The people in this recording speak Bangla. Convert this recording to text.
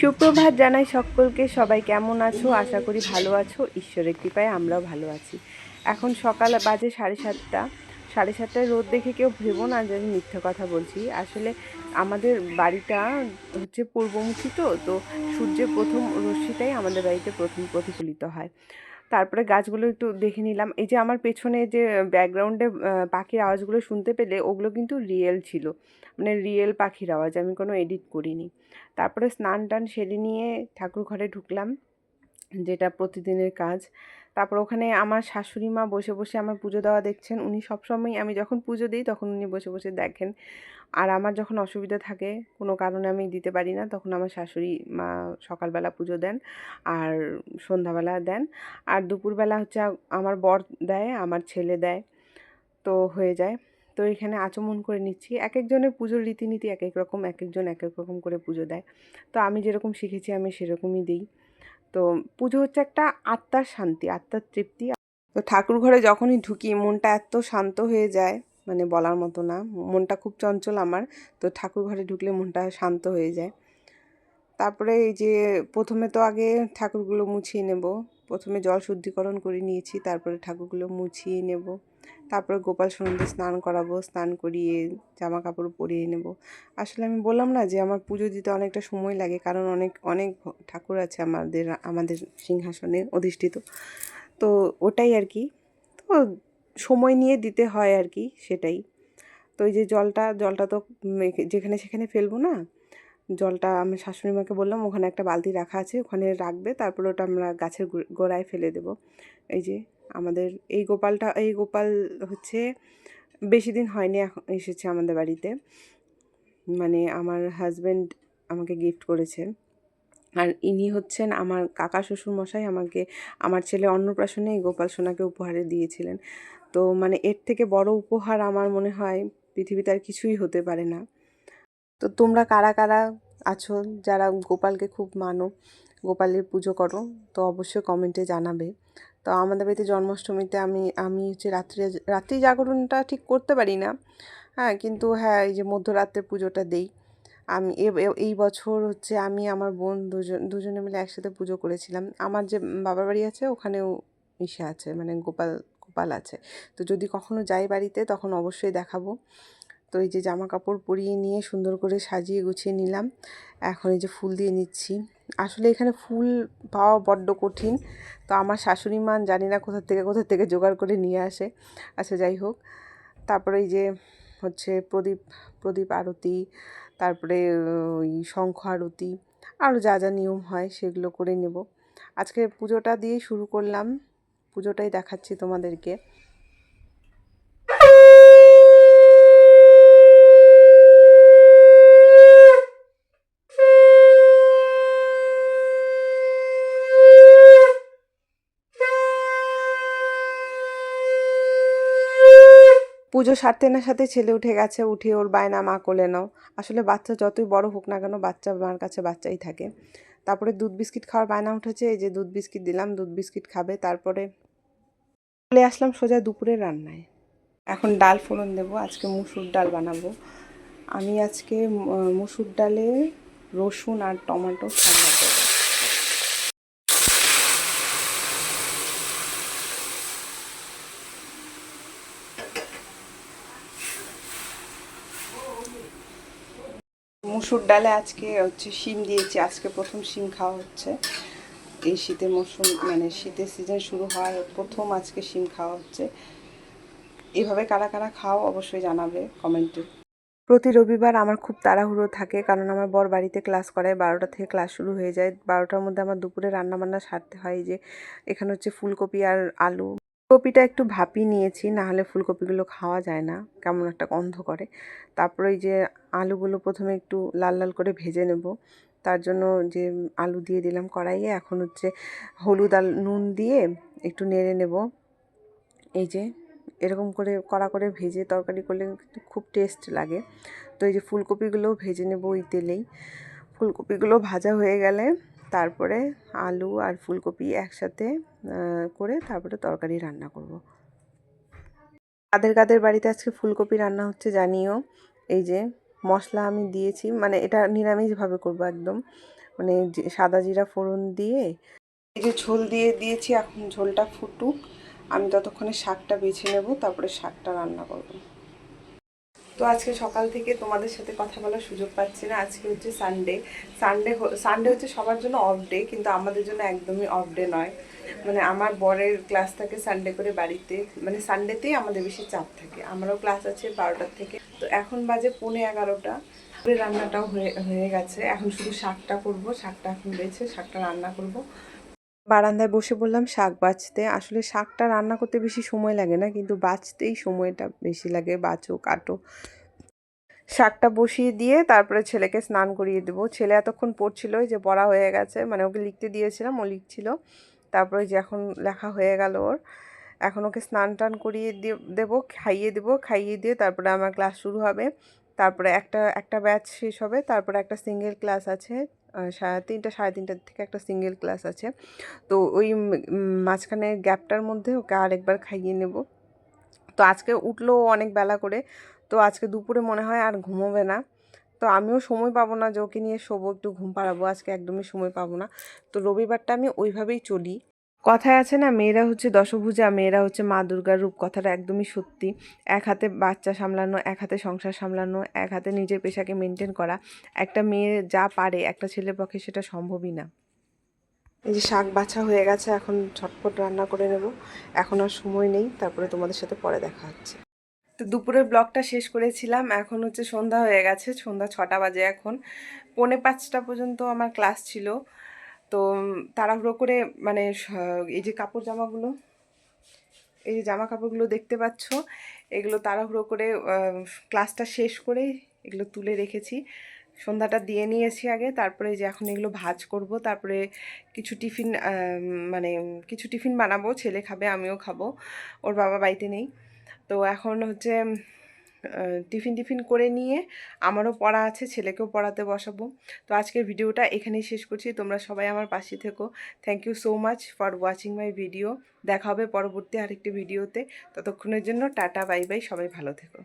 সুপ্রভাত জানাই সকলকে, সবাই কেমন আছো? আশা করি ভালো আছো। ঈশ্বরের কৃপায় আমরাও ভালো আছি। এখন সকাল বাজে সাড়ে সাতটা। সাড়ে সাতটায় রোদ দেখে কেউ ভেবো না যে আমি মিথ্যে কথা বলছি। আসলে আমাদের বাড়িটা হচ্ছে পূর্বমুখী তো তো সূর্যের প্রথম রশ্মিটাই আমাদের বাড়িতে প্রথম প্রতিফলিত হয়। তারপরে গাছগুলো একটু দেখে নিলাম। এই যে আমার পেছনে যে ব্যাকগ্রাউন্ডে পাখির আওয়াজগুলো শুনতে পেলে ওগুলো কিন্তু রিয়েল ছিল। মানে রিয়েল পাখির আওয়াজ, আমি কোনো এডিট করিনি। তারপরে স্নান টান সেরে নিয়ে ঠাকুর ঘরে ঢুকলাম, যেটা প্রতিদিনের কাজ। তারপর ওখানে আমার শাশুড়ি মা বসে বসে আমার পুজো দেওয়া দেখছেন। উনি সবসময় আমি যখন পুজো দিই তখন উনি বসে বসে দেখেন। আর আমার যখন অসুবিধা থাকে, কোনো কারণে আমি দিতে পারি না, তখন আমার শাশুড়ি মা সকালবেলা পুজো দেন আর সন্ধ্যাবেলা দেন। আর দুপুরবেলা হচ্ছে আমার বর দেয়, আমার ছেলে দেয়, তো হয়ে যায়। তো এখানে আচমন করে নিচ্ছি। এক একজনের পুজোর রীতিনীতি এক এক রকম এক একজন এক এক রকম করে পুজো দেয়। তো আমি যেরকম শিখেছি, আমি সেরকমই দিই। তো পুজো হচ্ছে একটা আত্মার শান্তি, আত্মার তৃপ্তি। তো ঠাকুর ঘরে যখনই ঢুকি মনটা এত শান্ত হয়ে যায় মানে বলার মতো না, মনটা খুব চঞ্চল আমার, তো ঠাকুর ঘরে ঢুকলে মনটা শান্ত হয়ে যায়। তারপরে এই যে প্রথমে তো আগে ঠাকুরগুলো মুছিয়ে নেব প্রথমে জল শুদ্ধিকরণ করে নিয়েছি, তারপরে ঠাকুরগুলো মুছিয়ে নেব। তারপরে গোপাল সন্ধ্যে স্নান করাবো, স্নান করিয়ে জামা কাপড় পরিয়ে নেব। আসলে আমি বললাম না যে আমার পুজো দিতে অনেকটা সময় লাগে, কারণ অনেক অনেক ঠাকুর আছে আমাদের আমাদের সিংহাসনে অধিষ্ঠিত। তো ওটাই আর কি। তো সময় নিয়ে দিতে হয় আর কি সেটাই। তো এই যে জলটা জলটা তো যেখানে সেখানে ফেলব না জলটা আমি শাশুড়ি মাকে বললাম, ওখানে একটা বালতি রাখা আছে, ওখানে রাখবে, তারপরে ওটা আমরা গাছের গোড়ায় ফেলে দেব। এই যে আমাদের এই গোপালটা, এই গোপাল হচ্ছে বেশি দিন হয়নি এখন এসেছে আমাদের বাড়িতে। মানে আমার হাজব্যান্ড আমাকে গিফট করেছে। আর ইনি হচ্ছেন আমার কাকা শ্বশুর মশাই আমাকে, আমার ছেলে অন্নপ্রাশনে এই গোপাল সোনাকে উপহারে দিয়েছিলেন। তো মানে এর থেকে বড় উপহার আমার মনে হয় পৃথিবীতে আর কিছুই হতে পারে না। তো তোমরা কারা কারা আছো যারা গোপালকে খুব মানো, গোপালের পুজো করো, তো অবশ্যই কমেন্টে জানাবে। তো আমাদের বাড়িতে জন্মাষ্টমীতে আমি আমি হচ্ছে রাত্রি রাত্রি জাগরণটা ঠিক করতে পারি না। হ্যাঁ কিন্তু হ্যাঁ এই যে মধ্যরাত্রে পুজোটা দেই। আমি এই বছর হচ্ছে আমি, আমার বোন দুজন, দুজনে মিলে একসাথে পুজো করেছিলাম। আমার যে বাবার বাড়ি আছে, ওখানেও ইসে আছে মানে গোপাল গোপাল আছে। তো যদি কখনো যাই বাড়িতে, তখন অবশ্যই দেখাবো। তো এই যে জামা কাপড় পরিয়ে নিয়ে সুন্দর করে সাজিয়ে গুছিয়ে নিলাম। এখন এই যে ফুল দিয়ে নিচ্ছি। আসলে এখানে ফুল পাওয়া বড্ড কঠিন। তো আমার শাশুড়ি মান জানি না কোথা থেকে কোথা থেকে জোগাড় করে নিয়ে আসে। আচ্ছা যাই হোক। তারপরে এই যে হচ্ছে প্রদীপ প্রদীপ আরতি, তারপরে ওই শঙ্খ আরতি আরও যা যা নিয়ম হয় সেগুলো করে নেব। আজকে পুজোটা দিয়ে শুরু করলাম। পুজোটাই দেখাচ্ছি তোমাদেরকে। পুজো সারতে না সাথে ছেলে উঠে গেছে, উঠে ওর বায়না মা কোলে নাও। আসলে বাচ্চা যতই বড় হোক না কেন বাচ্চা মার কাছে বাচ্চাই থাকে। তারপরে দুধ বিস্কিট খাওয়ার বায়না উঠেছে, এই যে দুধ বিস্কিট দিলাম, দুধ বিস্কিট খাবে, তারপরে চলে আসলাম সোজা দুপুরে রান্নায়। এখন ডাল ফোড়ন দেবো, আজকে মুসুর ডাল বানাবো। আমি আজকে মুসুর ডালে রসুন আর টমেটো সাম্বার দেবো। মুসুর ডালে আজকে হচ্ছে শিম দিয়েছি। আজকে প্রথম শিম খাওয়া হচ্ছে। এই শীতের মরশুম মানে শীতের সিজন শুরু হওয়ার প্রথম আজকে শিম খাওয়া হচ্ছে। এভাবে কারা কারা খাও অবশ্যই জানাবে কমেন্টে। প্রতি রবিবার আমার খুব তাড়াহুড়ো থাকে, কারণ আমার বর বাড়িতে ক্লাস করে বারোটা থেকে ক্লাস শুরু হয়ে যায়। বারোটার মধ্যে আমার দুপুরে রান্না বান্না সারতে হয়। যে এখানে হচ্ছে ফুলকপি আর আলু কপিটা একটু ভাপিয়ে নিয়েছি না হলে ফুলকপিগুলো খাওয়া যায় না, কেমন একটা গন্ধ করে। তারপরে এই যে আলুগুলো প্রথমে একটু লাল লাল করে ভেজে নেব। তার জন্য যে আলু দিয়ে দিলাম কড়াইয়ে, এখন হচ্ছে হলুদ আর নুন দিয়ে একটু নেড়ে নেব। এই যে এরকম করে কড়া করে ভেজে তরকারি করলে খুব টেস্ট লাগে। তো এই যে ফুলকপিগুলোও ভেজে নেব ওই তেলেই। ফুলকপিগুলো ভাজা হয়ে গেলে তারপরে আলু আর ফুলকপি একসাথে করে তারপরে তরকারি রান্না করব। কাদের কাদের বাড়িতে আজকে ফুলকপি রান্না হচ্ছে জানিও। এই যে মশলা আমি দিয়েছি মানে এটা নিরামিষভাবে করব একদম। মানে সাদা জিরা ফোড়ন দিয়ে, এই যে ঝোল দিয়ে দিয়েছি, এখন ঝোলটা ফুটুক। আমি ততক্ষণে শাকটা বেছে নেব, তারপরে শাকটা রান্না করব। তো আজকে সকাল থেকে তোমাদের সাথে কথা বলার সুযোগ পাচ্ছি না। আজকে হচ্ছে সানডে সানডে সানডে হচ্ছে সবার জন্য অফ ডে কিন্তু আমাদের জন্য একদমই অফ ডে নয়। মানে আমার বরের ক্লাস থাকে সানডে করে বাড়িতে। মানে সানডেতেই আমাদের বেশি চাপ থাকে। আমারও ক্লাস আছে বারোটার থেকে। তো এখন বাজে পৌনে এগারোটা। রান্নাটাও হয়ে হয়ে গেছে। এখন শুধু শাকটা করব। শাকটা এখন বেছে, শাকটা রান্না করব। বারান্দায় বসে বললাম, শাক বাছতে। আসলে শাকটা রান্না করতে বেশি সময় লাগে না, কিন্তু বাছতেই সময়টা বেশি লাগে বাঁচো কাটো। শাকটা বসিয়ে দিয়ে তারপরে ছেলেকে স্নান করিয়ে দেবো। ছেলে এতক্ষণ পড়ছিল যে পড়া হয়ে গেছে মানে ওকে লিখতে দিয়েছিলাম, ও লিখছিল। তারপরে যে এখন লেখা হয়ে গেল ওর, এখন ওকে স্নান টান করিয়ে দিয়ে দেবো, খাইয়ে দেবো, খাইয়ে দিয়ে তারপরে আমার ক্লাস শুরু হবে। তারপরে একটা একটা ব্যাচ শেষ হবে, তারপরে একটা সিঙ্গেল ক্লাস আছে। সাড়ে তিনটা, সাড়ে তিনটার থেকে একটা সিঙ্গেল ক্লাস আছে। তো ওই মাঝখানে গ্যাপটার মধ্যে ওকে আরেকবার খাইয়ে নেব। তো আজকে উঠল অনেক বেলা করে। তো আজকে দুপুরে মনে হয় আর ঘুমোবে না। তো আমিও সময় পাবো না যে ওকে নিয়ে শোবো, একটু ঘুম পাড়াবো। আজকে একদমই সময় পাবো না। তো রবিবারটা আমি ওইভাবেই চলি। কথায় আছে না, মেয়েরা হচ্ছে দশভুজা, মেয়েরা হচ্ছে মা দুর্গার রূপ। কথাটা একদমই সত্যি। এক হাতে বাচ্চা সামলানো, এক হাতে সংসার সামলানো, এক হাতে নিজের পেশাকে মেনটেন করা। একটা মেয়ে যা পারে, একটা ছেলের পক্ষে সেটা সম্ভবই না। এই যে শাক বাছা হয়ে গেছে, এখন ঝটপট রান্না করে নেব। এখন আর সময় নেই, তারপরে তোমাদের সাথে পরে দেখা হচ্ছে। তো দুপুরের ব্লগটা শেষ করেছিলাম। এখন হচ্ছে সন্ধ্যা হয়ে গেছে, সন্ধ্যা ছটা বাজে এখন। পৌনে পাঁচটা পর্যন্ত আমার ক্লাস ছিল। তো তাড়াহুড়ো করে মানে এই যে কাপড় জামাগুলো, এই যে জামা কাপড়গুলো দেখতে পাচ্ছ, এগুলো তাড়াহুড়ো করে ক্লাসটা শেষ করে এগুলো তুলে রেখেছি। সন্ধ্যাটা দিয়ে নিয়েছি আগে, তারপরে যে এখন এগুলো ভাজ করব, তারপরে কিছু টিফিন মানে কিছু টিফিন বানাবো, ছেলে খাবে, আমিও খাব, ওর বাবা বাড়িতে নেই। তো এখন হচ্ছে টিফিন টিফিন করে নিয়ে আমারও পড়া আছে, ছেলেকেও পড়াতে বসাবো। তো আজকের ভিডিওটা এখানেই শেষ করছি। তোমরা সবাই আমার পাশে থেকো। Thank you so much for watching my video দেখা হবে পরবর্তী আরেকটি ভিডিওতে। ততক্ষণের জন্য টাটা, বাই বাই। সবাই ভালো থেকো।